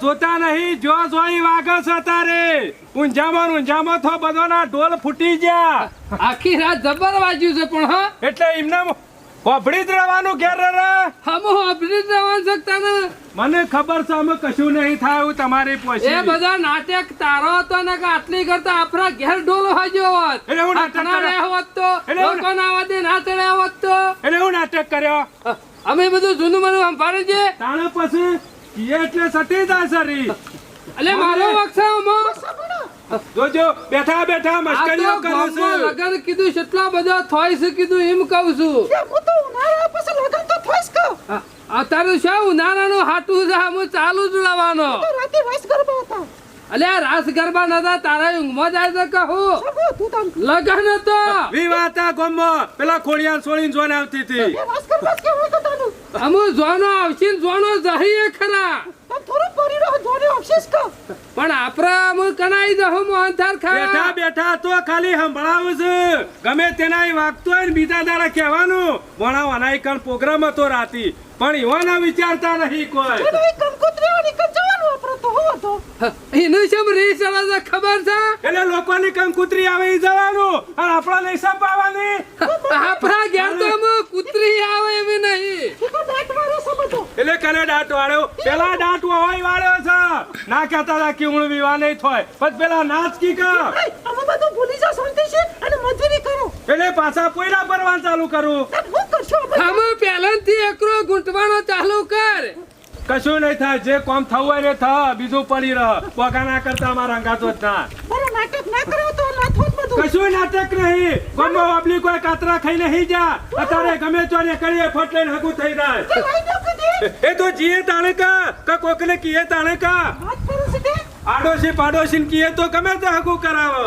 જોતા નહીં જો જોઈ વાગસ છે તારે. ઊંઝામાં ઊંઝામાં થો બધાના ઢોલ ફૂટી ગયા. આખી રાત જબર વાજ્યું છે પણ હા? એટલે એમને કોભળી જ રહેવાનું ઘેર રે હમો જ રહેવાનું શકતા ને મને ખબર છે અમે કશું નહીં થાય હું તમારી એ બધા નાટક તારો હતો ને કે આટલી કરતા આપણા ઘેર ઢોલ હાજ્યો હોત. એટલે હું નાટક કર્યો. હોત તો લોકો ના વાદે ના ચડ્યા હોત તો. એટલે હું નાટક કર્યો. અમે બધું જૂનું મને સંભાળે છે તાણે પછી એટલે સટી જાય સરી અલે મારો વક્ષા મો જોજો બેઠા બેઠા મસ્કરીઓ કરો છો. લગન કીધું કેટલા બધા થોઈસ કીધું એમ કહું છું. હું તો ઉનાળા પછી લગન તો થોઈસ કહું. અત્યારે શું? ઉનાળાનું હાટું છે હું ચાલુ જ લાવવાનો તો રાતે વાસ ગરબા હતા. અલે આ રાસ ગરબા નતા તારા ઊંઘમાં જાય તો કહું. તું લગન હતો. વિવાતા ગોમો પેલા ખોડિયાર છોડીને જોઈને આવતી હતી. અમુ જોનો આવશે જોનો જહીએ ખરા. થોડું પરી રહો જોડે અફસોસ કો પણ આપરા અમુ કનાઈ દહો ખા. બેઠા બેઠા તો ખાલી સંભળાવું છું. ગમે તેનાય વાગતો હોય ને બીજા દાડા કહેવાનું. ભણાવવાના કણ પ્રોગ્રામ હતો રાતી. પણ એવાના વિચારતા નહીં કોઈ. એનો એક કંકોત્રીઓ નીકળ જવાનું આપણે તો હો તો. એનું શેમ રીસ આવે ખબર છે? એટલે લોકોની કંકોત્રી આવે એ જવાનું અને આપણા નહીં સંભાવવાની આપણા ઘેર તો અમુ કૂતરી આવે એવી નહીં. દાંત મારો સમજો. એટલે કને દાંત વાળ્યો પેલા દાંત હોય વાળ્યો છે. ના કહેતા હતા કે હું વિવાહ નહીં થાય. પણ પેલા નાચ કી કર. અમે બધું ભૂલી જાઓ શાંતિ છે. અને મજૂરી કરો. એટલે પાછા પોયરા ભરવાનું ચાલુ કરું. કરશો અમે પહેલાથી એકરો ગુંટવાનો ચાલુ કર. કશું નહીં થાય જે કોમ થવું હોય ને થા બીજું પડી રહ. બગાના કરતા અમારા અંગાતો જ ના. મારો નાટક ના કરો તો ના બધું. કશું નાટક નહીં. ગમો આપલી કોઈ કાતરા ખાઈ નહીં જા. અત્યારે ગમે ચોરે કરીએ ફટ લઈને હગું થઈ જાય. એ તો જીએ તાણે કા કા કોકને કીએ તાણે કા? છે તે આડોશી પાડોશી કીએ તો ગમે તે હગું કરાવો.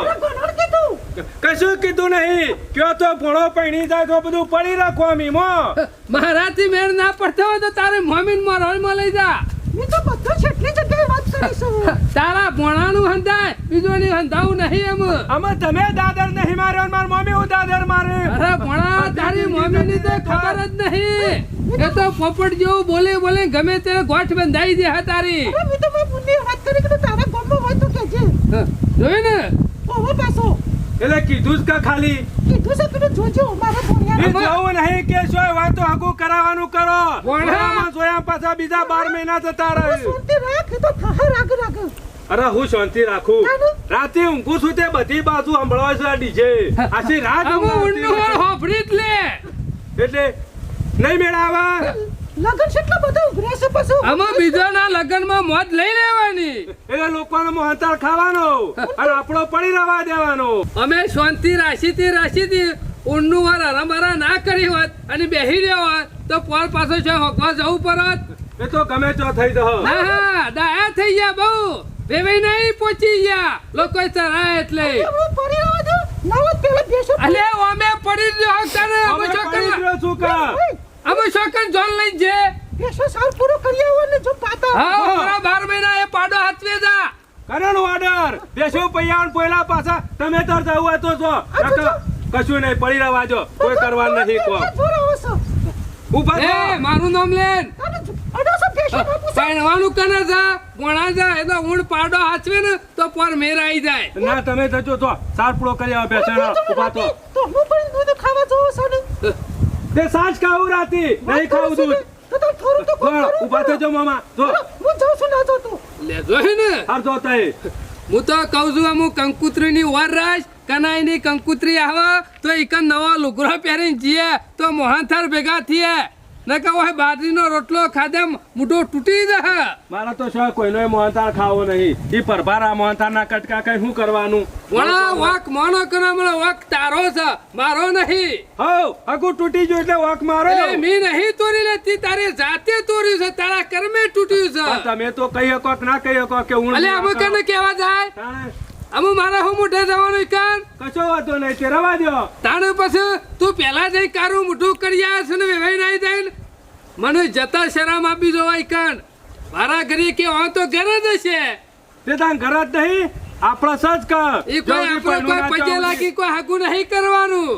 કશું કીધું નહીં. કયો તો ભણો પૈણી જાય તો બધું પડી રાખો મીમો મારાથી મેળ ના પડતો હોય તો તારે મમ્મી મરણમાં લઈ જા. મેં તો બધું છેટલી જગ્યાએ વાત કરીશું તારા ભણાનું હંધાય બીજું ની હંધાવું નહીં એમ. અમે તમે દાદર નહીં માર્યો માર મમ્મી હું દાદર મારે. અરે ભણા તારી મમ્મી ની તો ખબર જ નહીં. એ તો પોપટ જેવું બોલે બોલે ગમે તે ગોઠ બંધાઈ દે હા તારી. અરે મેં તો મેં વાત કરી કે તારા ગામમાં હોય તો કેજે જોયું ને? ઓહો પાછો. એટલે કીધું જ કે ખાલી? કીધું છે પેલું જોજો મારા ભણ્યા જવું નહીં કે શું હોય તો હગું કરાવવાનું કરો. ભણા. જોયા પાછા બીજા બાર મહિના જતા રહે. શાંતિ રાખ તો થાહે રાગ રાગ. અરે હું શાંતિ રાખું. રાતે ઊંઘું છું તે બધી બાજુ સંભળાય છે ડીજે. આશી રાત હું ઊંડું જ લે. એટલે નહીં મેળાવા લગન કેટલા બધા ઉઘરે છે પાછું? આમાં બીજાના લગ્નમાં મોત લઈ લેવાની. એટલે લોકોનો મોહનતાળ ખાવાનો અને આપણો પડી રહેવા દેવાનો. અમે શાંતિ રાશીથી રાશીથી ઊંડનું વાર હરામરા ના કરી હોત અને બેહી રહ્યો હોત તો પોર પાછો છે હોકવા જવું પડત. એ તો ગમે તો થઈ જહ. હા હા ડાયા થઈ ગયા બહુ. વેવાઈ નહીં પહોંચી ગયા. લોકો ચરાય એટલે. પડી રહ્યો છું નવો પેલા બેસો. અલે અમે પડી જ રહ્યો તને અમે અમે પડી રહ્યો છું કા? અમે શોકન જોન લઈ જે. બેસો સાર પૂરો કરી આવો ને જો પાતા. હા મારા બાર મહિના એ પાડો હાથવે જા. કરણ ઓર્ડર દેશો પૈયા પહેલા પાછા. તમે તર જાવ તો જો. કશું નહીં પડી રહેવા જો. કોઈ કરવા નથી કો ઊભા એ મારું નામ લેન. કને જા? જા ઊંડ પાડો હાચવે ને તો પર મેર આવી જાય. ના તમે જજો તો સાર પૂરો કરી આવે બેસણા ઊભા તો તો હું પણ દૂધ ખાવા જોઉં છું ને? તે સાંજ ખાવું રાતી. નહીં ખાવું દૂધ. તો તો થોડું તો કોણ જો કરું ઊભા થજો મામા. જો. હું જાઉં છું ના જોતો લેજો હે ને. હાર જો તઈ. હું તો કહું છું અમુક કંકુત્રીની વાર રાજ કનાઈની કંકુત્રી આવે તો એક નવો લુગરા પહેરીને જીએ તો મોહનથાર ભેગા થઈએ. ન કહો હોય બાજરીનો રોટલો ખાધે મોઢો તૂટી જશે મારા તો શું કોઈનો મોહનતાળ ખાવો નહીં. ઈ પરભારા મોહનતાળ કટકા કઈ શું કરવાનું? વણા વાક મોનો કના મળે વાક તારો છે મારો નહીં. હવ આગુ તૂટી ગયું એટલે વાક મારો. એ મી નહીં તોરી લેતી તારી જાતે તોડ્યું છે તારા કર્મે તૂટ્યું છે. તમે તો કહી શકો ના કહી શકો કે હું અલે અમે કને કેવા જાય? અમે મારા હું મોઢે જવાનું કાન કશો વાંધો નહીં તે રવા દ્યો. તાણે પછી તું પહેલા જઈ કારું મોઢું કરી આવ્યા છે ને વેવાઈ નાઈ જાય મને જતા શરામ આપી દો જોવાય કાન મારા ઘરે કે આ તો ઘરે જ છે તે તાન ઘર જ નહીં આપણા સજ કર એ કોઈ આપણો કોઈ પજે લાગી કોઈ હાગું નહીં કરવાનું.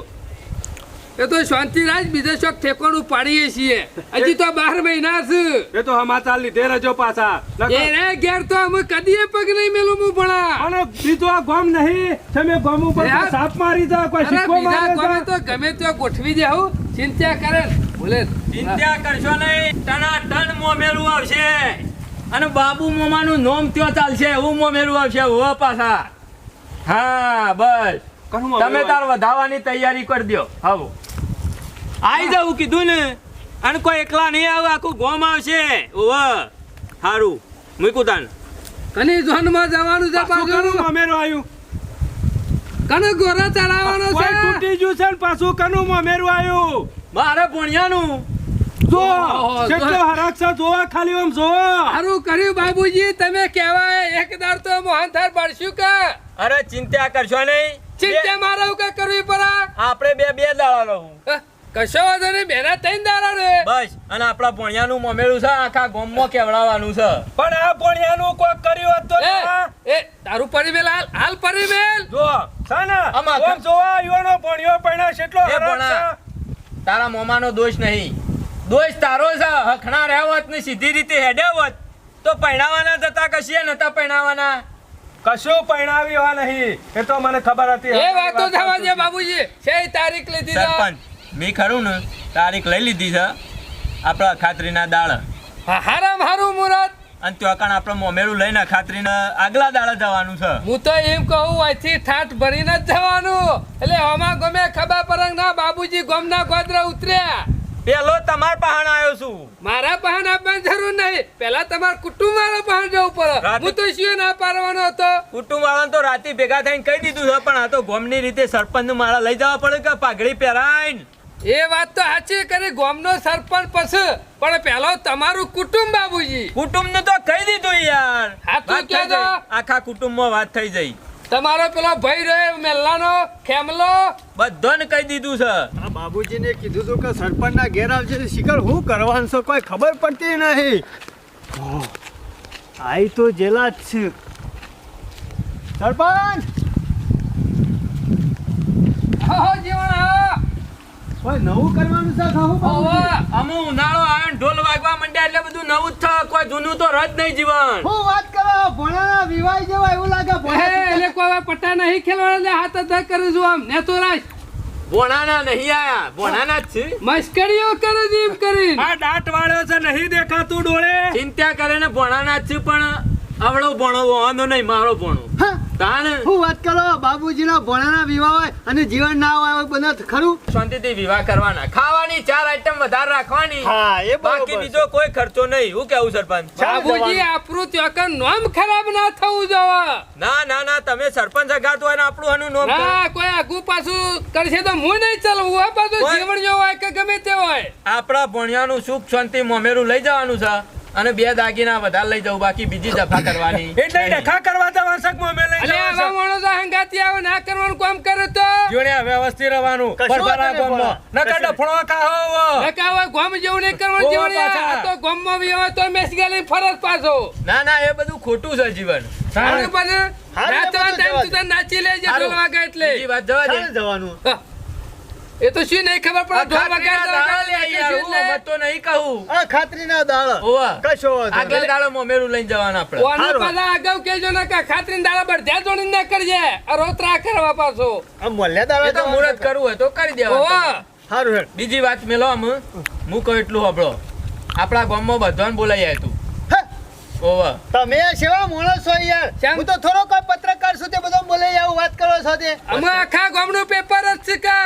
એ તો શાંતિ રાજ બીજે શોખ ઠેકોણું પાડીએ છીએ. હજી તો બાર મહિના છે. એ તો સમાચાર લીધે રહેજો પાછા. એ રે ઘેર તો અમે કદીએ પગ નહીં મેલું હું ભણા. અને બીજો આ ગોમ નહીં. તમે ગોમ ઉપર સાપ મારી દો કોઈ સિક્કો મારે કોને તો તો ગમે તો ગોઠવી દે હું. ચિંતા કરે ભૂલે ચિંતા કરશો નહીં. ટણા ટણ મો મેલું આવશે. અને બાબુ મોમાનું નોમ ત્યો ચાલશે. હું મો મેલું આવશે. હો પાછા. હા બસ. તમે તાર વધાવવાની તૈયારી કરી દો હવે. આઈ જવું કીધું ને અને કોઈ એકલા નહીં આવે આખું ગોમ આવશે. ઓવ સારું મૂકું તાન. કને જોનમાં જવાનું છે પાછું કનું પાછું આવ્યું કને ગોરા ચડાવવાનો કોઈ છે? તૂટી ગયું છે ને પાછું કનું મોમેરું આવ્યું મારે ભણ્યાનું. જો કેટલો હરાક્ષા જોવા ખાલી આમ જોવો. સારું કર્યું બાબુજી તમે કહેવાય એક દાર તો મોહનથાળ બળશું કે? અરે ચિંતા કરશો નહીં. ચિંતા મારે એવું કઈ કરવી પડે. આપણે બે બે દાડા રહું કશો વાંધો નહીં બેના ત્રણ દાડા રે બસ અને આપણા ભણ્યાનું મોમેરું છે આખા ગોમમાં કેવડાવવાનું છે. પણ આ ભણિયાનું કોક કર્યું હોત તો એ, તારું પરિમેલ હાલ હાલ પરિમેલ. જો સાના ને? આમાં કોમ જોવા યુવાનો ભણ્યો પૈણા કેટલો. છે. તારા મોમાનો દોષ નહીં. દોષ તારો છે હખણા રહેવત ને સીધી રીતે હેડેવત તો પૈણાવાના જતા કશીએ નતા પૈણાવાના કશું પરણાવી આ નહીં. એ તો મને ખબર હતી. એ વાત તો થવા દે બાબુજી. છે તારીખ લીધી છે? સરપંચ મેં ખરું ને તારીખ લઈ લીધી છે આપણા ખાતરીના દાળ. હા, હારામ હારું મુરત. અને ત્યાં કાણ આપણે મોમેરું લઈને ખાતરીને આગલા દાડે જવાનું છે. હું તો એમ કહું અહીંથી ઠાઠ ભરીને જ જવાનું. એટલે આમાં ગમે ખબર પરંગ ના બાબુજી ગમના ગોદરા ઉતર્યા. પેલો તમાર પહાણ આવ્યો છું. મારા પહાણ આપવાની જરૂર નહીં. પેલા તમારા કુટુંબ વાળો પહાણ જવું પડે. હું તો શું ના પાડવાનો હતો. કુટુંબ વાળાને તો રાતે ભેગા થઈને કહી દીધું છે પણ આ તો ગોમની રીતે સરપંચ મારા લઈ જવા પડે કે પાઘડી પહેરાય એ વાત તો સાચી કરી ગોમનો સરપંચ પછી. પણ પેલો તમારું કુટુંબ બાબુજી. કુટુંબ તો કહી દીધું યાર. આખા કુટુંબમાં વાત થઈ જઈ તમારો પેલો ભાઈ રહ્યો મેલ્લાનો ખેમલો? બધાને કહી દીધું છે. આ બાબુજીને કીધું હતું કે સરપંચના ઘેર આવશે તો શિખર હું કરવાનું છે? કોઈ ખબર પડતી નહીં. આઈ તો જેલા જ છે. સરપંચ! હા જીવણ! હા કોઈ નવું કરવાનું છે ખાવું હોવે. અમુ ઉનાળો આવ્યો ને ઢોલ વાગવા માંડ્યા એટલે બધું નવું જ થાય. કોઈ જૂનું તો રદ નહીં જીવન. હું વાત કરો ભણાના વિવાહ જેવા એવું લાગે હે, એટલે કોઈ પટ્ટા નહીં ખેલવાના હાથ અધા કરું છું આમ. ને તો રાજ ભોણાના નહીં આયા. ભોણાના જ છે. મસ્કરીઓ કરે આ દાંત વાળ્યો છે નહીં દેખાતું ડોળે. ચિંતા કરે ને ભોણાના જ છે પણ આવડો ભણો વાંધો નહીં મારો ભણો. હા, હું વાત કરો? બાબુજીના ભણાના વિવાહ હોય અને જીવન ના હોય બધા ખરું? શાંતિથી વિવાહ કરવાના. ખાવાની ચાર આઈટમ વધારે રાખવાની. હા એ બાકી બીજો કોઈ ખર્ચો નહીં. હું કેવું સરપંચ? બાબુજી આપણું ત્યોકન નામ ખરાબ ના થવું જોવા. ના ના ના તમે સરપંચ અગાત હોય ને આપણું આનું નોમ ના કોઈ આગુ પાછું કરશે તો હું નહીં ચાલવું. હોય પાછું જીવન જો હોય કે ગમે તે હોય. આપણા ભણિયાનું સુખ શાંતિ મોમેરું લઈ જવાનું છે. અને બે દાગીના વધારે લઈ જવું બાકી બીજી દફા કરવાની એટલે. ડખા કરવા જવા છે કે મોમે લઈ જવા આવા છે? માણસો હંગાતી આવે ના કરવાનું કામ કરે તો? જોડે વ્યવસ્થિત રહેવાનું. કશો ગોમ. નકર ડફણો ખાઓ નકા હોય ગોમ જેવું નહીં કરવાનું ઓવા આ તો ગોમમાં બી હોય તો મેસ લઈને ફરક પાછો. ના ના એ બધું ખોટું છે જીવન. સારું. પણ નાચવા બધું તું તાર નાચી લેજે. ઢોલ વાગે એટલે. બીજી વાત જવા દે. જવાનું. એ તો શું નહીં ખબર પડે ઢોલ વગાડતો યાર, તો નહીં કહું. આ ખાતરીના દાળ. ઓવા. કશો આગળ દાળ મોમેરું લઈને જવાના આપણે. ઓને હારું. પાછા કેજો ને કે ખાતરીને દાડા બળધ્યા જોડી ના કરજે આ રોતરા કરવા પાછો. આ મોલ્યા દાળ તો મુરત કરવું હોય તો કરી દેવા ઓવા. સારું હેડ. બીજી વાત મેલો આમ હું. કહું એટલું આપણો આપણા ગામમાં બધાને બોલાઈ તું. ઓવા તમે સેવા માણસ છો યાર. હું તો થોડો કોઈ પત્રકાર છું તે બધો બોલાઈ આવું વાત કરો છો તે અમે આખા ગામનું પેપર જ છે કે?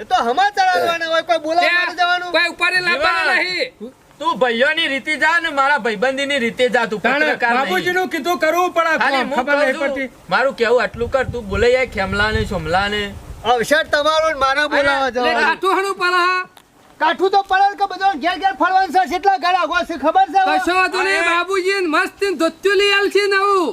એ તો હમા ચડાવવાના હોય કોઈ બોલાવવા જવાનું? કોઈ ઉપર લાવવાના નહીં. તું ભાઈઓની રીતે જા ને મારા ભાઈબંધીની રીતે જા તું પત્રકાર નહીં. બાબુજીનું કીધું કરવું પડે ખબર નહીં પડતી. મારું કેવું આટલું કર તું બોલાઈ જાય ખેમલા ને સોમલા ને અવસર તમારો મારા બોલાવવા એટલે જવાનું. કાઠું હણું કાઠું તો પડે કે બધો ઘેર ઘેર ફરવાનું છે કેટલા ઘર આગો છે ખબર છે કશો વાંધો નહીં. બાબુજી મસ્ત ધોત્યું લઈ છે નવું.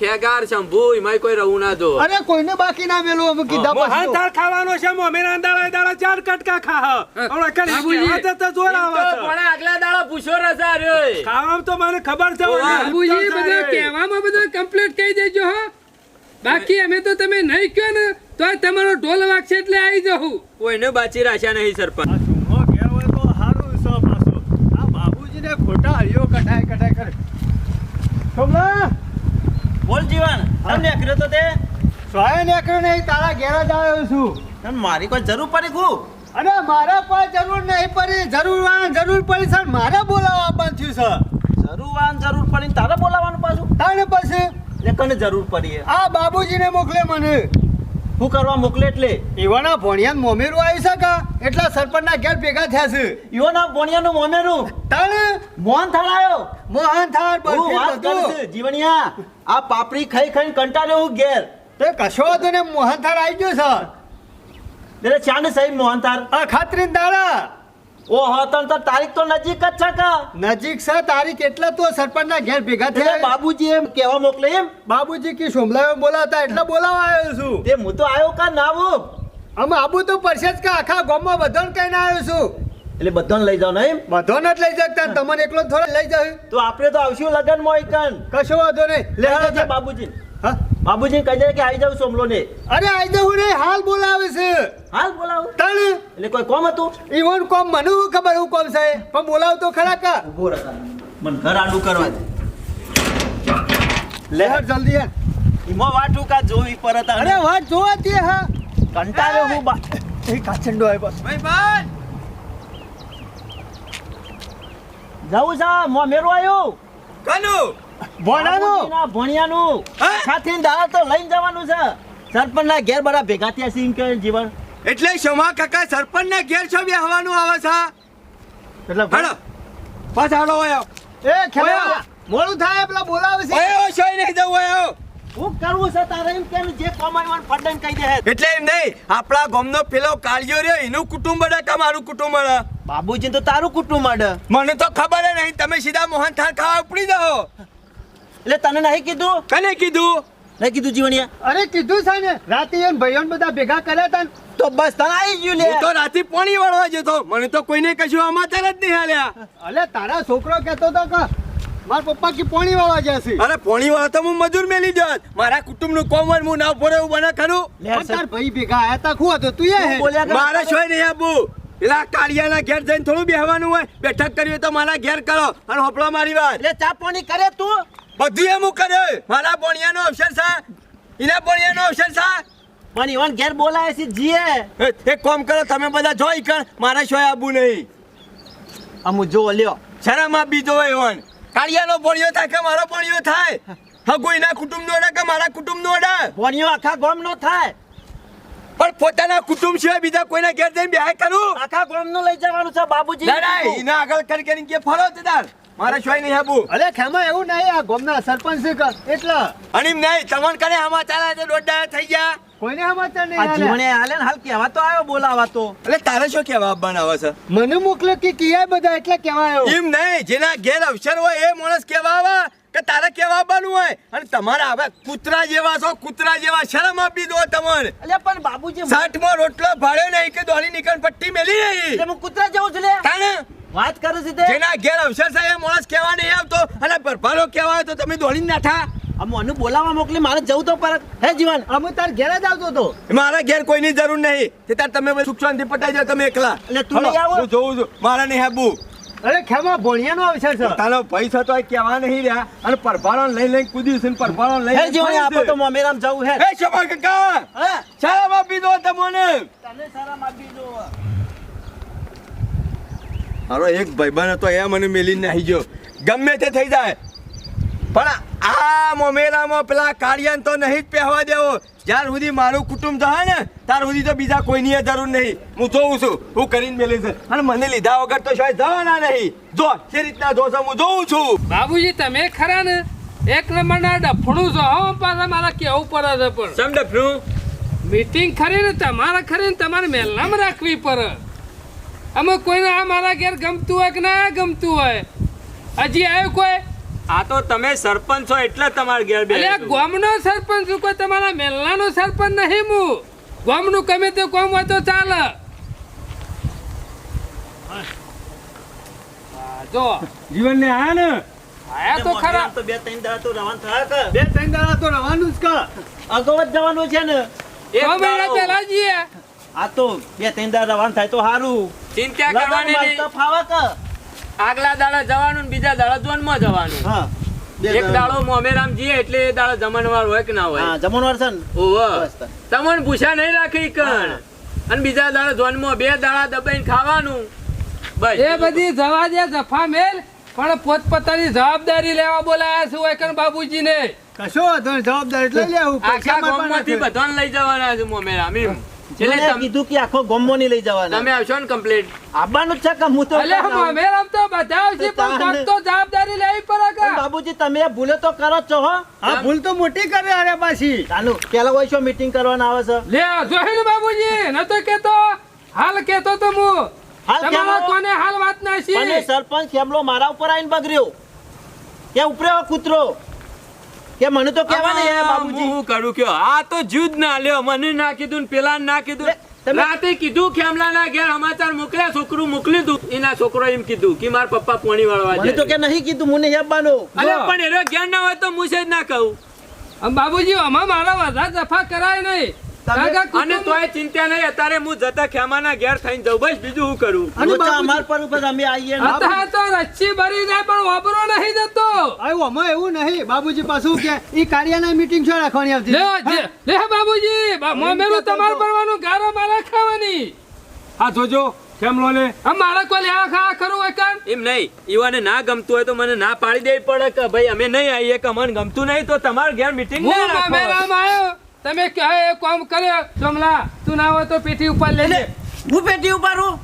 ખેગાર શંભુ એમાંય કોઈ રહું ના જો અરે કોઈને બાકી ના મેલું અમે કીધા પાછો. હા તો. થાળ ખાવાનો છે મોમેના દાળા દાળા ચાર કટકા ખા હવે કરી બાબુજી. કહેવા જતા જોર આવે તો પણ આગલા દાળા પૂછો રસા રહ્યો ખાવામાં તો મને ખબર છે બાબુજી બધા કહેવામાં બધા કમ્પ્લીટ કહી દેજો હો. બાકી અમે તો તમે નહીં કહો ને તો તમારો ઢોલ વાગશે એટલે આવી જવું કોઈને બાચી રાખ્યા નહીં સરપંચ. તો ખોટા હરિયો કઢાય કઢાય કરે. સોમલા બોલ જીવન તમને અઘરો તો તે? સ્વાય નેકરો નહીં તારા ઘેર જ આવ્યો છું. તને મારી કોઈ જરૂર પડી ગુ અને મારે પણ જરૂર નહીં પડી જરૂર વાન જરૂર પડી સર મારે બોલાવવા પણ થયું સર જરૂર વાન જરૂર પડી તારે બોલાવવાનું પાછું? તારે પછી? એટલે કને જરૂર પડી આ બાબુજીને મોકલે મને. શું કરવા મોકલે એટલે? ઈવાના ભણિયાન મોમેરું આવી શકે એટલા સરપંચના ઘેર ભેગા થયા છે. ઈવાના ના બોણિયાનું મોમેરું? તાણે? મોહન થાળાયો મોહન થાળ બરફી બધું જીવણિયા. આ પાપડી ખાઈ ખાઈને કંટાળ્યો હું ઘેર. તે કશો હતો ને મોહન થાળ આવી ગયો સર એટલે ચાંદ સહી મોહન થાળ? આ ખાતરીન દાડા ઓ હા તન તો તારીખ તો નજીક જ છે કા? નજીક છે તારીખ એટલે તો સરપંચના ઘેર ભેગા થયા. બાબુજી એમ કેવા મોકલે એમ? બાબુજી કે સોમલાવે બોલાવતા એટલે બોલાવા આવ્યો છું. તે હું તો આવ્યો કા ના આવું? અમે આબુ તો પડશે જ કે આખા ગામમાં બધાને કહીને આવ્યો છું. એટલે બધાને લઈ જાવ નહીં બધાને જ લઈ જતા તમને એકલો થોડા લઈ જાવ તો આપણે તો આવશું લગનમાં એકન કશો વાંધો નહીં. લે કહી હાલો બાબુજી હા? બાબુજી કહી દે કે આવી જાવ સોમલો ને અરે આઈ જાવ નહીં હાલ બોલાવે છે. હાલ બોલાવ. તણ? એટલે કોઈ કોમ હતું? ઈવન કોમ મને ખબર હું કોમ છે? પણ બોલાવ તો ખરા કા. ઊભો રહા મને ઘર આડું કરવા દે. લે હાલ જલ્દી હે. ઈમો વાટું કા જોવી પરત અરે વાટ જોવા દે હા. કંટાળ્યો હું બા એ કાચંડો આવ્યો. બસ ભાઈ ભાઈ! જવું છે મો મેરો આવ્યો કનું? ભણાનો ભણિયાનું. સાથે દાળ તો લઈને જવાનું છે. સરપંચના ઘેર બરા ભેગા થયા એમ કે જીવન. એટલે શમા કાકા સરપંચ ના ઘેર છો બેહવાનું આવે છે? એટલે હાલો. પાછ હાલો આયો એ ખેલા. મોડું થાય પેલા બોલાવે છે. આયો શોય નહીં જવું આયો હું કરવું છે તારે એમ કેમ જે કમાવાનું ફડન કહી દે. એટલે એમ નહીં આપણા ગામનો પેલો કાળિયો રહ્યો એનું કુટુંબ બડા કે મારું કુટુંબ અડે બાબુજી તો તારું કુટુંબ આડે. મને તો ખબર જ નહીં. તમે સીધા મોહન થાળ ખાવા ઉપડી જાઓ. એટલે તને નહીં કીધું? કને કીધું? નહીં કીધું જીવણિયા અરે કીધું છે ને રાતે એમ ભાઈઓ બધા ભેગા કર્યા હતા તો બસ તને આવી ગયું લે. તો રાતે પોણી વળવા જતો. મને તો કોઈને કશું સમાચાર જ નહીં હાલ્યા. અલે તારા છોકરો કહેતો હતો કે મારા પપ્પા કે પોણી વાળા જશે અરે પોણી વાળા તો હું મજૂર મેલી જાત. મારા કુટુંબનું નું કોમર હું ના ભરે એવું બને ખરું. તાર ભાઈ ભેગા આયા તા ખું હતું? તું એ બોલ્યા મારા મારે શોય નહીં આપવું પેલા કાળિયાના ઘેર જઈને થોડું બેહવાનું હોય. બેઠક કરવી તો મારા ઘેર કરો. અને હોપળો મારી વાત. એટલે ચા પાણી કરે તું? બધું એમ કરે. મારા બોણિયાનો અવસર છે. એના બોણિયાનો અવસર છે. પણ ઈવન ઘેર બોલાય છે જીએ. એક કામ કરો તમે બધા જો ઈ મારા શોય આબુ નહીં. અમુ જો લ્યો. શરમ આ બીજો હોય કાળિયાનો બોણિયો થાય કે મારો ભણિયો થાય? હગુ એના કુટુંબનો અડે કે મારા કુટુંબનો અડે ભણ્યો આખા ગામ નો થાય. પણ પોતાના કુટુંબ સિવાય બીજા કોઈના ઘેર જઈને બેહાય કરું આખા ગામનું લઈ જવાનું છે બાબુજી. ના ના એના આગળ કરી કરીને કે ફરો તે તાર. શોય નહીં આપવું અલે ખેમા એવું નહીં આ ગામના સરપંચ છે કે એટલા. અને નહીં તમને કને સમાચાર આજે દોઢ થઈ ગયા? કોઈને સમાચાર નહીં આ. જીવણે હાલે હાલ કેવા તો આવ્યો બોલાવા તો એટલે તારે શું કેવા આપવાના આવે છે? મને મોકલે કે કિયા બધા એટલે એમ નહીં જેના ઘેર અવસર હોય એ માણસ કેવા આવે. કે તારે કેવા આવવાનું હોય? અને તમારા હવે કૂતરા જેવા છો કૂતરા જેવા શરમ આપી દો તમને. એટલે પણ બાબુજી સાઠમાં રોટલો ભાડ્યો નહીં કે દોડી નીકળ પટ્ટી મેલી એટલે હું કૂતરા જેવું છું લે તાણે? વાત કરું છું તે. જેના ઘેર અવસર સાહેબ માણસ કહેવા નહીં આવતો અને ભરભારો કહેવાય તો તમે દોડી થા. આ મને બોલાવવા મોકલી મારે જવું તો પર હે જીવન અમે તાર ઘેર જ આવતો હતો. મારા ઘેર કોઈની જરૂર નહીં. તે તાર તમે સુખ શાંતિ પટાઈ જાઓ તમે એકલા. એટલે તું નહીં આવો? હું જોઉં છું. મારા નહીં આબુ અરે ખેમા ભોણિયાનો અવસર છે તારો પૈસા તો કેવા નહીં રહ્યા. અને પરભાળો લઈ લઈને કૂદ્યું છે પરભાળો લઈ હે જીવન આપો તો મોમેરામ જવું હે એ શોભા કાકા હે? સારા આપી દો તમને તને સારા માપી દો મારો એક ભાઈબંધ હતો એ મને મેલીને આવી ગયો. ગમે તે થઈ જાય. પણ આ મોમેરામાં પેલા કાર્યન તો નહીં જ પહેવા દેવો. જ્યાર સુધી મારું કુટુંબ થાય ને ત્યાર સુધી તો બીજા કોઈની એ જરૂર નહીં. હું જોઉં છું હું કરીને મેલી છે અને મને લીધા વગર તો શાયદ જવાના નહીં. જો જે રીતના જો હું જોઉં છું. બાબુજી તમે ખરા ને? એક નંબરના ડફણું છો હો પાછા મારા કેવું પડે છે પણ. સમ ડફણું? મીટિંગ ખરી ને તમારે ખરી ને તમારે મહેલામાં રાખવી પડે. અમે કોઈને આ મારા ઘેર ગમતું હોય કે ના ગમતું હોય? હજી આવ્યું કોઈ? આ તો તમે સરપંચ છો એટલે તમારે ઘેર બે એટલે ગામનો સરપંચ છું કોઈ તમારા મહેલાનો સરપંચ નહીં હું ગામનું ગમે તે કોમ હોય તો ચાલે. હા, જીવન ને આ ને? આયા તો ખરા. તો બે ત્રણ દાડા તો રવાન થયા કે બે ત્રણ દાડા તો રવાનું જ કે અગાઉ જવાનું છે ને. એક મહિના પહેલા જઈએ. આ તો બે ત્રણ દાડા રવાન થાય તો સારું ચિંતા કરવાની નહીં ફાવા કે આગલા દાડા જવાનું ને બીજા દાડા જોનમાં જવાનું. હા એક દાડો. મોમેરામ જઈએ એટલે એ દાડો જમણવાર હોય કે ના હોય. હા જમણવાર છે ને? ઓહો. તમને પૂછ્યા નહીં રાખી કણ. અને બીજા દાડા જોનમાં બે દાડા દબાઈને ખાવાનું. બસ. એ બધી જવા દે જફા મેલ પણ પોતપોતાની જવાબદારી લેવા બોલાયા છે હોય બાબુજીને. કશો જવાબદારી લઈ લેવું આખા ગામમાંથી બધાને લઈ જવાના છે મોમેરામ એમ. એટલે કીધું કે આખો ગોમો નહીં લઈ જવાના. તમે આવશો ને કમ્પ્લીટ આવવાનું છે કે હું તો અલે મામેરામ તો બધા આવશે પણ તાને. તો જવાબદારી લેવી પડે કે? બાબુજી તમે ભૂલે તો કરો છો હો. હા ભૂલ તો મોટી કરે અરે પાછી. ચાલુ પેલા હોય શું મીટિંગ કરવાના આવે છે. લે જોઈને બાબુજી ન તો કેતો. હાલ કેતો તો હું. હાલ તમારા કેમો? કોને હાલ વાત ના છે? સરપંચ ખેમલો મારા ઉપર આઈને બગડ્યો. કે ઉપરે કૂતરો? કે મને તો કહેવા નહીં બાબુજી. હું કરું કયો? આ તો જુદ ના લ્યો. મને ના કીધું પેલા ના કીધું. રાતે કીધું ખેમલાના ઘેર સમાચાર મોકલ્યા છોકરું મોકલ્યું તું એના છોકરો એમ કીધું કે મારા પપ્પા પોણી વાળવા જાય તો કે નહીં કીધું મને હેબાનો અરે પણ એનો ઘેર ના હોય તો હું જ ના કહું. બાબુજી આમાં મારા વધારે દફા કરાય નહીં. અને તોય ચિંતા નહીં અત્યારે હું જતા ખેમાના ઘેર થઈને જઉં. બસ બીજું હું કરું? અને અમાર પર ઉપર અમે આવીએ અત્યારે તો રચ્ચી ભરી જાય પણ વાપરો નહીં જતો. આવ્યો અમે એવું નહીં. બાબુજી પાછું કે ઈ કાર્યના મીટિંગ છો રાખવાની આવતી. લે લે બાબુજી બા- તમાર પરવાનું ગારો મારે ખાવાની. આ જોજો. કેમ લો ને આ મારા કોઈ લેવા ખાવા ખરું હોય કાન એમ નહીં. ઈવાને ના ગમતું હોય તો મને ના પાડી દેવી પડે કે ભાઈ અમે નહીં આવીએ કે અમને ગમતું નહીં તો તમાર ઘેર મીટિંગ હું મોમેરામ આવ્યો. તમે કહે એ કામ કર્યો? સોમલા તું ના હોય તો પેટી ઉપર લેજે હું પેટી ઉપાડું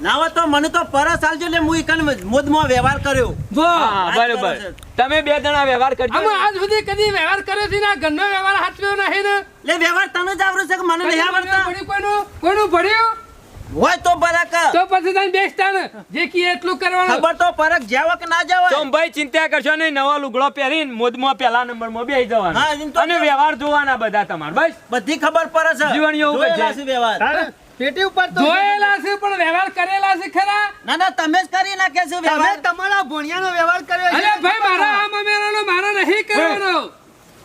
ના હોય તો મને તો પરસ આલજો એટલે હું ઈકન મોદમાં વ્યવહાર કર્યો. જો. બરાબર. તમે બે જણા વ્યવહાર કરજો. અમે આજ સુધી કદી વ્યવહાર કર્યો છે ને? ઘરનો વ્યવહાર હાચવ્યો નહીં ને? એટલે વ્યવહાર તને જ આવડે છે કે મને નહીં આવડતા? કોઈનું? ભણ્યું હોય તો પરક તો પછી તને બેસતા ને. જે કી એટલું કરવાનું. ખબર તો પરક જાવ કે ના જાવ સોમભાઈ ચિંતા કરશો નહીં નવા લુગડો પહેરીને મોદમાં પહેલા નંબરમાં બેસી હા, એમ જવાનું તો- અને વ્યવહાર જોવાના બધા તમાર બસ. બધી ખબર પડે છે. જીવણીઓ ઉપર જોયેલા છે. વ્યવહાર. પેટી ઉપર તો જોયેલા છે પણ વ્યવહાર કરેલા છે ખરા? ના ના તમે જ કરી નાખ્યા છે તમે વ્યવહાર. તમારા ભણિયાનો વ્યવહાર કર્યો છે. અરે ભાઈ મારા આ મમેરાનો મારા નહીં કરવાનો.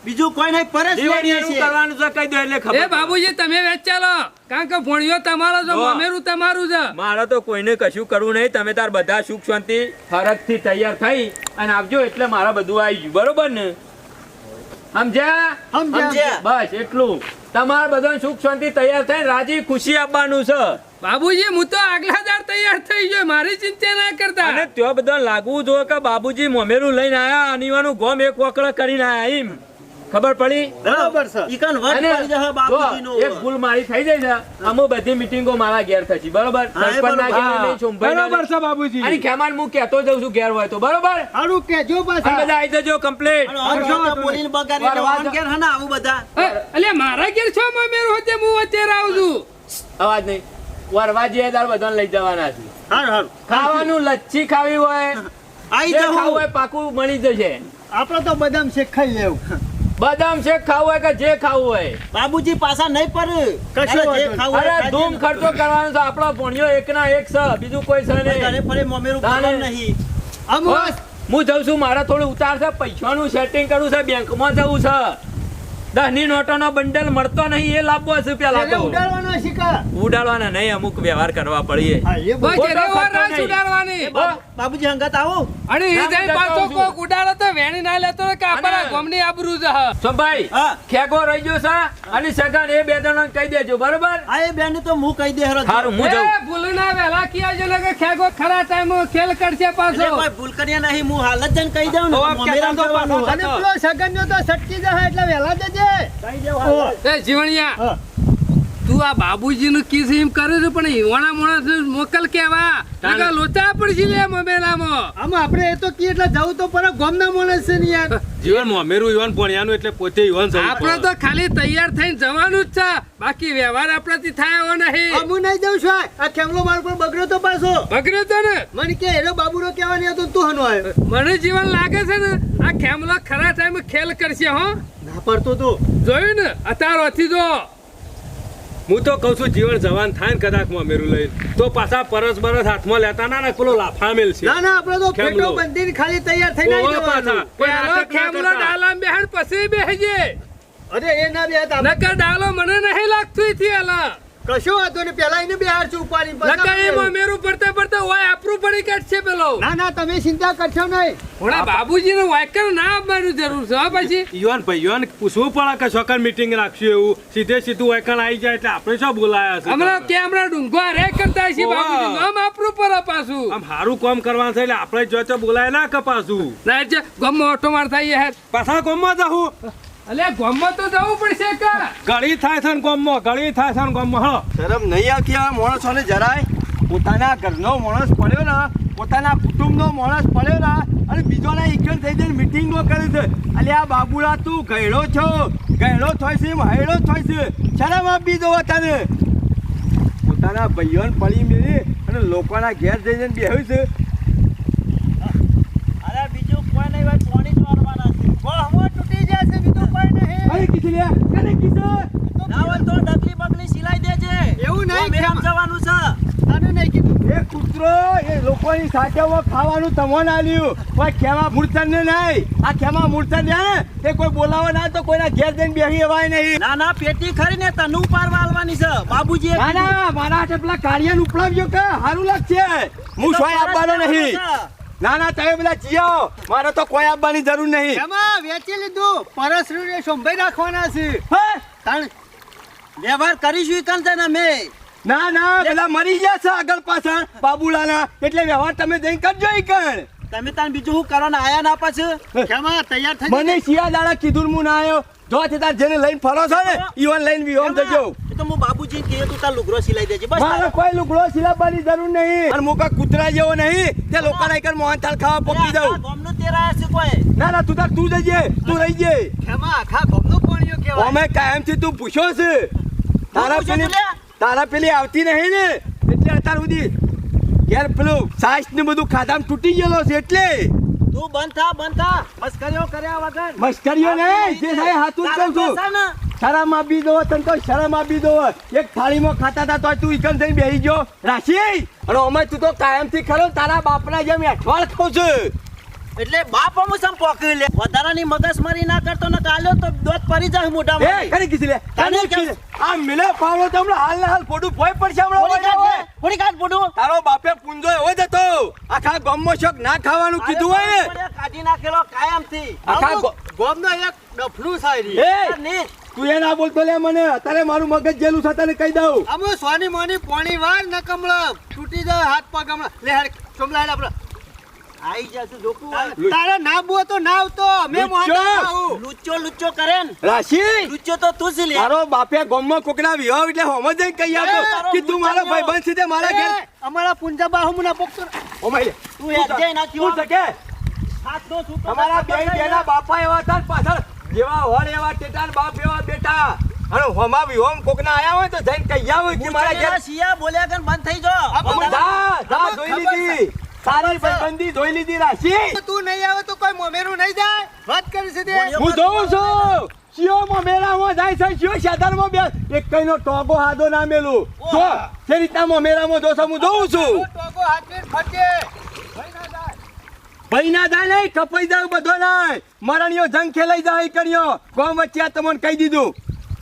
બીજું કોઈ નહીં પરેશ જીવણીઓનું છે કરવાનું છે? કહી દો એટલે ખબર એ બાબુજી તમે વેચાલો કારણ કે ભણ્યો તમારો છે. મમેરું તમારું છે. મારે તો કોઈને કશું કરવું નહીં. તમે તાર બધા સુખ શાંતિ ફરજથી તૈયાર થઈ અને આવજો એટલે મારા બધું આવી ગયું. બરોબર ને? સમજ્યા? સમજ્યા. બસ એટલું. તમારે બધા સુખ શાંતિ તૈયાર થઈ રાજી ખુશી આપવાનું છે. બાબુજી હું તો આગલા દાર તૈયાર થઈ ગયો. મારી ચિંતા ના કરતા. અને ત્યાં બધા લાગવું જોઈએ કે બાબુજી મોમેરું લઈને આયા અનિવાનું ગોમ એક વકડો કરીને આયા એમ. ખબર પડી? બરાબર છે ઈકન પડી જશે બાપુજીનો. એક ભૂલ મારી થઈ જાય છે. અમો બધી મીટિંગો મારા ઘેર થશે. બરાબર? સરપંચ ના ઘેર નહીં, છું બરાબર છે બાબુજી અને ખેમાન હું કહેતો જઉં છું ઘેર હોય તો. બરાબર? સારું કેજો પાછા. બધા આવી જજો કમ્પ્લીટ. બોલીને બગાડી. વાન ઘેર હે ને આવું બધા. એટલે મારા ઘેર છો મમેરું હોતે હું અત્યારે આવું છું. અવાજ નહીં. વરવા જઈએ તાર બધાને લઈ જવાના છે. હારું હારું. ખાવાનું લચ્છી ખાવી હોય આઈ જવું. હોય પાકું મળી જશે. આપણે તો બદામ શેખાઈ લેવું. બદામ શેક ખાવું હોય કે જે ખાવું હોય? બાબુજી પાછા નહીં પર. કશું જે ખાવું અરે ધૂમ ખર્ચો કરવાનો છે. આપણો ભણ્યો એકના એક છે. બીજું કોઈ છે ઘરે નહીં ફરે મોમેરું. કરવાનું નહીં. આમ હું જઉં છું. મારે થોડું ઉતાર છે. પૈસાનું સેટિંગ કરવું છે. બેંકમાં જવું છે. દસની નોટોનો બંડલ મળતો નહીં. એ લાવવો છે પેલા તો. ઉડાડવાનો શીખા ઉડાડવાના નહીં. અમુક વ્યવહાર કરવા પડીએ. ઉડાડવાની. બાબુજી હંગાત આવો. અને એ ના, પાછો કોક ઉડાડે તો વેણી ના લેતો કે આપણા ગોમની આબરૂ જ હા. સોમભાઈ ખેગો રહી ગયો છે અને સગન એ બે જણા કહી દેજો બરોબર? આ એ બેન તો હું કહી દે હરો સારું હું જાઉં. એ ભૂલના વેલા કિયા છે ને કે ખેગો ખરા ટાઈમ ખેલ કરશે પાછો. કોઈ ભૂલ કર્યા નહીં હું હાલ જ કહી દઉં ને. મોમેરામ તો. પાછો. અને પેલો સગનનો તો સટકી જશે એટલે વેલા જજે. કહી દેવું એ જીવણિયા હા. તું આ બાબુજીનું કીસ એમ કરે છે પણ ઈવાણા માણસ મોકલ કેવા નકર લોચા પડશે લે મોબાઈલામાં આમ આપણે એ તો કી એટલે જવું તો પર ગોમના માણસ છે ને યાર. જીવન મોમેરું ઈવન ભણ્યાનું એટલે પોતે ઈવાન છે. આપણે તો ખાલી તૈયાર થઈને જવાનું જ છે. બાકી વ્યવહાર આપણાથી થાય એવો નહીં. હું નહીં જઉં છું આ. ખેમલો માર પર બગડ્યો તો પાછો. બગડ્યો તો ને? મને કે એનો બાબુનો કહેવાની હતો તું હનો આવ્યો. મને જીવન લાગે છે ને આ ખેમલો ખરા ટાઈમે ખેલ કરશે હો. ના પડતો તો. જોયું ને? અત્યારોથી જો. હું તો કહું છું જીવન જવાન થાય ને કદાચ મેરું લઈને. તો પાછા પરસ બરસ હાથમાં લેતા ના ના પેલો લાફા છે. ના ના આપણે તો ફેટો બંધીને ખાલી તૈયાર થઈ આવી પાછા પેલો ના ખેમલો. ડાલામાં પછી બેહજે. અરે એ ના બે નકર ડાલો મને નહીં લાગતું ઈથી આલા કશો વાંધો નહીં પેલા એને બેહાર છું ઉપાડી પછી નકર આપણે- એમાં મેરું પડતે પડતે ઓય આપણું પડી કાઢશે પેલો. ના ના તમે ચિંતા કરશો નહીં. ઓલા નું આપવાની જરૂર છે હો પછી. યુવાન ભાઈ યુવાન પૂછવું પડે કે મીટિંગ રાખશું એવું. સીધે સીધું વાયકણ આવી જાય એટલે આપણે શું બોલાયા છે હમણાં કેમરા ડુંગવા રે કરતા છે બાબુજી નામ આપણું પડે પાછું આમ સારું કામ કરવાનું છે એટલે આપણે જો તો બોલાય ના કપાસું ના છે ગમમાં ઓટો મારતા યાર પાછા ગોમમાં જાઉં અલે ગમમાં તો જવું પડશે કા ગળી થાય છે ને ગોમમાં ગળી થાય છે ને ગોમમાં હો. શરમ નહીં આવતી આ માણસોને જરાય. પોતાના ઘરનો માણસ પડ્યો ને પોતાના કુટુંબનો માણસ પડ્યો ને અને બીજોના એકલ થઈ જઈને મિટિંગો કરે છે. અલ્યા બાબુલા તું ગયડો છો? ગયડો થાય છે હયડો થાય છે. શરમ આપી દો તને. પોતાના ભાઈઓને પડી મેળી અને લોકોના ઘેર જઈ જઈને બેહ્યું છે. અરે બીજું કોઈ નહીં ભાઈ પાણી જ વારવાના છે. તૂટી જશે અરે કીધું લ્યા કને કીધું. ના તો ડગલી બગલી સિલાઈ દેજે. એવું નહીં, અમે એમ જવાનું છે. તને નહીં કીધું. એ કૂતરો એ લોકોની સાચવમાં ખાવાનું તમને આલ્યું કોઈ ખેમા મૂર્તન ને નહીં. આ ખેમા મૂર્તન ને એ કોઈ બોલાવે ના તો કોઈના ઘેર જઈને બેહી નહીં. ના ના પેટી ખરી ને તને વાળવાની છે. બાબુજી ના ના મારા હાથે પેલા કાર્યન કે સારું લાગશે. હું સોય આપવાનો નહીં. ના ના તમે બધા જીઓ. મારે તો કોઈ આપવાની જરૂર નહીં. એમાં વેચી લીધું. પરસરીને સંભાઈ રાખવાના છે. હે? તાણ વ્યવહાર કરીશું ઈ તને અમે. ના ના પેલા મરી ગયા છે આગળ પાછળ બાબુલાના. એટલે વ્યવહાર તમે જઈ કરજો ઈ કણ. તમે તાન બીજું શું કરવાના આયા ના પાછું કેમાં? તૈયાર થઈ મને શિયા દાડા કીધું હું ના આવ્યો જો તાર જેને લઈને ફરો છો ને ઈવન લઈને વિહોમ થજો. તો હું બાબુજી કે તું તાર લુગડો સિલાઈ દેજે. બસ મારે કોઈ લુગડો સિલાવવાની જરૂર નહીં. અને મોકા કૂતરા જેવો નહીં. તે લોકોના મોહન મોહનથાળ ખાવા પકડી દઉં. ગોમનું તેરા છે કોઈ. ના ના તું તાર તું જઈએ તું રહી જે. ખેમા આખા ગમનું પાણીઓ કેવા અમે કાયમથી તું પૂછ્યો છે. તારા પેલી તારા પેલી આવતી નહીં ને? એટલે અત્યાર સુધી ઘેર પેલું સાઈસ ને બધું ખાધામ તૂટી ગયેલો છે એટલે. તું બંધ થા બંધ થા. મસ્કરીઓ કર્યા વગર. મસ્કરીઓ નહીં જે થાય હાથું કહું છું. શરમ આપી દો તને તો શરમ આપી દો એક થાળીમાં ખાતા હતા તો તું ઇકન થઈ બેહી ગયો. રાશી? અને અમે તું તો કાયમથી ખરો તારા બાપના જેમ અઠવાડ ખાવ છું. એટલે બાપ હું સમ પોકી લે. વધારાની મગજમારી ના કરતો ને કાલ્યો તો દોત પરી જાય એ મોઢામાં ખરી કીધી લે. તને? કીધી. આ મિલે પાવડો તો હમણાં હાલ હાલ ફોટું ભોય પડશે હમણાં થોડી કાઢ ફોટું. તારો બાપે પૂંજો એવો જ હતો. આખા ગામમાં શોખ ના ખાવાનું કીધું હોય ને. કાઢી નાખેલો કાયમથી. આખા ગો- ગોમનો એક ડફલું સાયરી એ તું એ ના બોલતો લે મને. અત્યારે મારું મગજ જેલું છે તને કહી દઉં. અમે સોની મોની પોણી વાર ન કમળમ તૂટી જાય હાથ પગ હમણાં. લે હેડ હેડ આપણે. આઈ જશે જોકું તારે ના બો તો ના આવતો. મે મોહન લુચ્ચો! લુચ્ચો કરેન કરે ને. રાશી? લુચ્ચો તો તું જ લે. તારો બાપે ગોમમાં કોકના વિવાહ એટલે હોમ જ કહી આવતો કે તું મારો ભાઈબંધ છે તે મારા ઘેર. અમારા પુંજા બાહુમના પોકતો ઓમાઈ લે. તું હેડ જઈ ના તું શકે? હાથનો છૂટો તમારા અમારા બેન બેના બાપા એવા હતા પાછળ. જેવા હોળ એવા ટેટાન ને બાપ એવા બેટા. અને હોમા વિહોમ કોકના આયા હોય તો જઈને કહી આવો કે મારા ઘેર. સિયા બોલ્યા કર બંધ થઈ જો જા જા જોઈ લીધી. સારી ભાઈબંધી ધોઈ લીધી રાશી તું નહીં આવે તો કોઈ મોમેરું નહીં જાય. વાત કરી છે હું જોઉં છું. શિયોમાં મેળામાં જાય છે શિયો શેતારમાં બે એક કઈનો ટોગો હાદો ના મેલું જો જે રીતના માં મેળામાં જોશો હું જોઉં છું. ટોગો હાથે ફટકે ભાઈ ના જાય ભાઈ ના જાય નહીં કપાઈ જાય બધો નહીં. મરણીયો જંગ ખેલાઈ જાય કર્યો ગોમ વચ્ચે આ તમને કહી દીધું.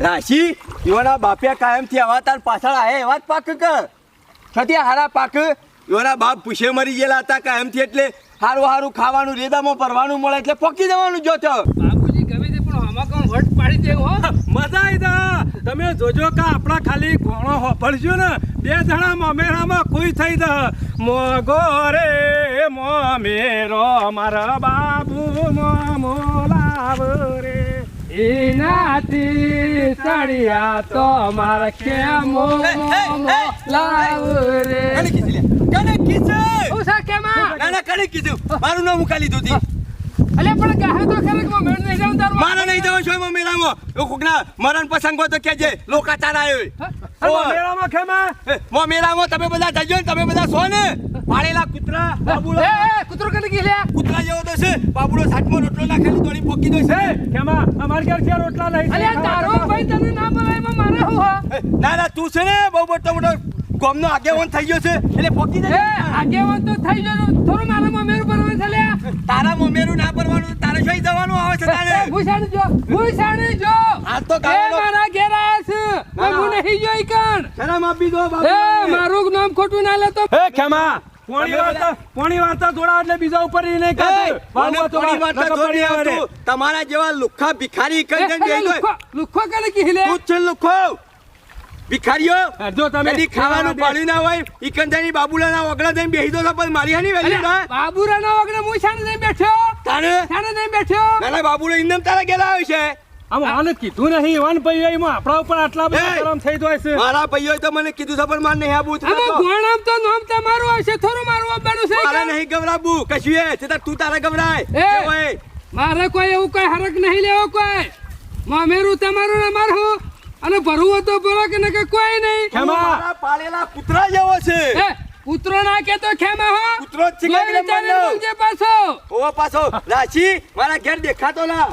રાશી યોના બાપે કાયમથી આવા તાર પાછળ આવે એવા જ પાક કર. છતી હારા પાક યોના બાપ પૂછે મરી ગયેલા હતા કાયમથી એટલે હારું હારું ખાવાનું રેદામાં ભરવાનું મળે એટલે પોકી જવાનું જો છો બાબુજી ગમે તે પણ આમાં કોણ વટ પાડી દે હો? મજા આવી તમે જોજો કે આપણા ખાલી ઘોણો હોપડજો ને બે જણા મમેરામાં કોઈ થઈ દ મોગો રે મોમેરો મારા બાબુ મોલાવ રે. એનાથી સળિયા તો મારા કેમો લાવ રે. કને કીધું? હું સા કેમાં ના ના કને કીધું? મારું નામ મુકાલી દીધું અલે પણ ગાહે તો ખરે કે મેળ નહીં જાઉં તારું? મારા નહીં જાઉં છો એમાં મેળામાં? ઓ કુકના મરણ પસંગ હોય તો કેજે લોકા તારા આવ્યો મેળામાં ખેમા મો મેળામાં તમે બધા જજો ને તમે બધા સો ને. પાળેલા કૂતરા બાબુલો એ કૂતરો કને લ્યા? કૂતરા જેવો તો છે. બાબુલો સાતમો રોટલો નાખેલી દોડી પોકી દો છે કેમાં અમાર ઘેર છે રોટલા નહીં અલ્યા તારો ભાઈ તને ના બોલાય મારે શું ના ના તું છે ને બહુ મોટો મોટો ગોમનો આગેવાન થઈ ગયો છે. એટલે પોકી દે એ આગેવાન તો થઈ ગયો થોડું મારા મમેરું ભરવાનું છે લ્યા. તારા મમેરું ના ભરવાનું તારે શું જવાનું આવે છે તારે? ભૂષણ જો ભૂષણ જો. હાલ તો ગાવાનો- મારા ઘેર આયા છે. ના, હું. નહીં જોઈ કણ. શરમ આપી દો એ મારું નામ ખોટું ના લેતો એ કેમાં પોણી વાર્તા પોણી વાર્તા થોડા એટલે બીજા ઉપર ઈ નહીં એ, કાઢ વાર્તા થોડી આવતું. તમારા જેવા લુખ્ખા ભિખારી કઈ ગયો. લુખો લુખો કને કી લે? તું જ છે લુખ્ખો. ભિખારીઓ જો તમે કદી ખાવાનું પાડ્યું ના હોય ઈ કંદાની બાબુલાના ઓગણા થઈને બેહી દો પણ મારી હાની વેલી ના બાબુરાના ઓગણા હું શાને જઈને બેઠો? તારે શાને જઈને બેઠો? નાના બાબુલો ઇન્દમ તારા ગેલા હોય છે. આમ આને કીધું નહીં વાન પૈયો એમાં આપણા ઉપર આટલા બધા! ગરમ થઈ જાય છે. મારા પૈયો તો મને કીધું છે પણ માર નહીં આબુ આમાં ગોણામ તો નામ તમારું હશે થોડું મારું આપવાનું છે મારે નહીં ગવરાબુ કશું એ તે તું તારે ગવરાય. એ! એ મારે કોઈ એવું કોઈ હરક નહીં લેવો કોઈ. મામેરું તમારું ને મારું અને ભરવું તો ભરો કે નકે કોઈ નહીં. ખેમા મારા પાળેલા કૂતરા જેવો છે. એ કૂતરો ના કે તો ખેમા હો? કૂતરો જ મને બોલજે પાછો. ઓ પાછો. રાશી મારા ઘેર દેખાતો ના.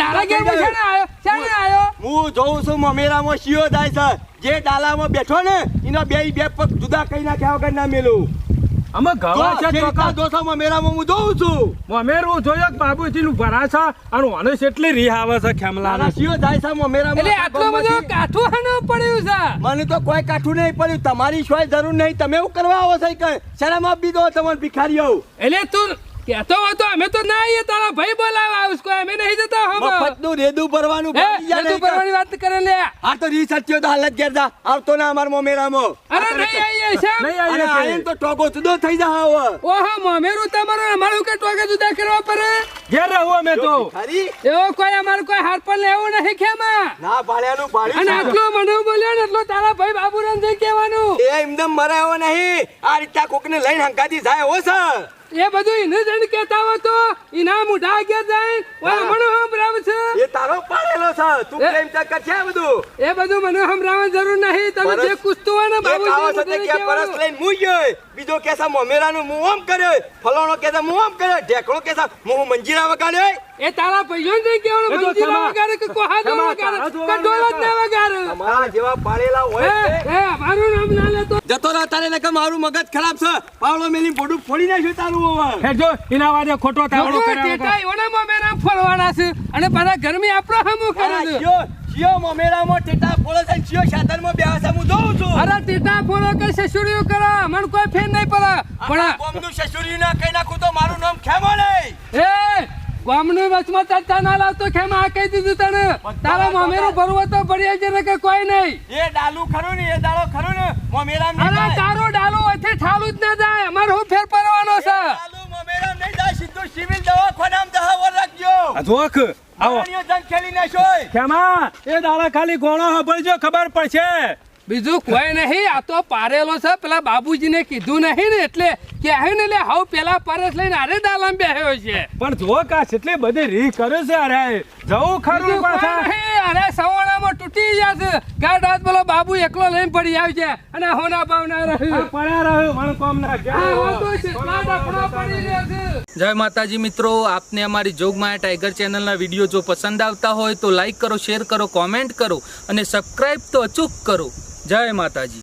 તારા ઘેરમાં શાને આયો શાને આયો હું જોઉં છું મમેરામાં શિયો જાય છે. જે ડાલામાં બેઠો ને એનો બે બે પગ જુદા કઈ નાખ્યા વગર ના મેલું. અમે ગવા છે તો ચોકા દોસામાં મમેરામાં હું જોઉં છું. અમેરું જોયો કે બાબુજી નું ભરા છે અને ઓને એટલી રીહ આવે છે ખેમલા ના સિયો જાય છે મમેરામાં એટલે આટલો બધો કાઠું હાનો પડ્યું છે? મને તો કોઈ કાઠું નહીં પડ્યું. તમારી શોય જરૂર નહીં. તમે એવું કરવા આવો છો કે શરમ આપી દો તમને આવું એટલે તું કહેતો હતો અમે તો ના આવીએ તારા ભાઈ બોલાવા ઉસકો અમે નહીં જતા હમ મફતનું રેદુ ભરવાનું એ ભરી ગયા તું વાત કરે લે આ તો રી સત્યો તો હાલત ઘેર આવતો ના અમાર મોમેરામાં. અરે નહીં આવીએ શ્યામ નહીં આવીએ આયન તો ટોકો જુદો થઈ જા હવે. ઓહો મોમેરું તમારું અમારું કે ટોકે જુદા કરવા પડે? ઘેર રહો અમે તો. ખરી એવો કોઈ અમાર કોઈ હાર પર લેવો નહીં ખેમા. ના ભાળ્યાનું ભાળી અને આટલો મને બોલ્યો ને એટલો તારા ભાઈ બાબુરામ જઈ કહેવાનું. એ એમદમ મરાયો નહીં. આ રીતના કોકને લઈને હંકાતી જાય હો સર. એ બધું જણ કેતા હોય તો એના મોઢા કે જાય ઓય મને હમરાવ છે. એ તારો પાડેલો છે. તું કેમ ચક્કર છે બધું. એ બધું મને હમરાવ જરૂર નહીં. તમે જે કુસ્તો ને બાબુ બાબુજી છે કે પરસ લઈને ગયો. બીજો કેસા મોમેરાનું મું આમ કર્યો. ફલાણો કેસા મું આમ કર્યો. ઢેકણો કેસા મું મંજીરા વગાડ્યો. એ તારા ભાઈઓ ને એ કહેવાનું તો વગાડે કે કોહા જો વગાડે કે જ ના વગાડે તમારા જેવા પાળેલા હોય છે. એ મારું નામ ના લેતો. જતો રહો તારે નકર મારું મગજ ખરાબ છે. પાવળો મેલી બોડું ફોડી નાખ્યું તારું હવે હે જો એના વાદે ખોટો તાવડો કર્યા ટેટા એવડામાં મેરા ફરવાના છે. અને પાછા ગરમી આપણો હમો કરે છે. શિયો મોમેરામાં ટેટા ફોડો છે ને શિયો શાતરમાં બેસે છે હું જોઉં છું. અરે ટેટા ફોડો કે સસુરીઓ કરો? મને કોઈ ફેર નહીં પડે. પણ કોમનું સસુર્યું ના કઈ નાખું તો મારું નામ ખેમો નહીં. એ ગામની વચમાં ચર્ચા ના લાવતો ખેમ આ કહી દીધું તને. તારા મામેરો ભરવો તો પડી છે ને કે કોઈ નહીં. એ ડાલુ ખરું ને એ દાડો ખરું ને મોમેરામ નહીં અરે. તારો ડાલો અહીંથી ઠાલું જ ના જાય. અમારે હું ફેર પડવાનો છે? ડાલુ મોમેરામ નહીં જાય સીધું સિવિલ દવાખાનામાં દહાવર રાખજો. આ ધોખ આવો. ખેમા એ દાડા ખાલી ગોણો હબળજો ખબર પડશે. બીજું કોઈ નહીં આ તો પારેલો છે. પેલા બાબુજીને કીધું નહીં ને એટલે કે હે ને એટલે હાવ પેલા પરસ લઈને આરે દાલામ બેહ્યો છે. પણ જો કા એટલે બધી રી કરે છે અરે. જવું ખરું પાછા. અરે સવાણામાં તૂટી જશે ગાઢ હાથ પેલો બાબુ એકલો લઈને પડી આવશે અને હોના પાવના આ રહ્યું પડ્યા રહ્યો ના છે, પડી રહ્યા છે. જય માતાજી મિત્રો આપને અમારી જોગમાયા ટાઈગર ચેનલના વીડિયો જો પસંદ આવતા હોય તો લાઈક કરો શેર કરો કોમેન્ટ કરો અને સબસ્ક્રાઈબ તો અચૂક કરો. જય માતાજી.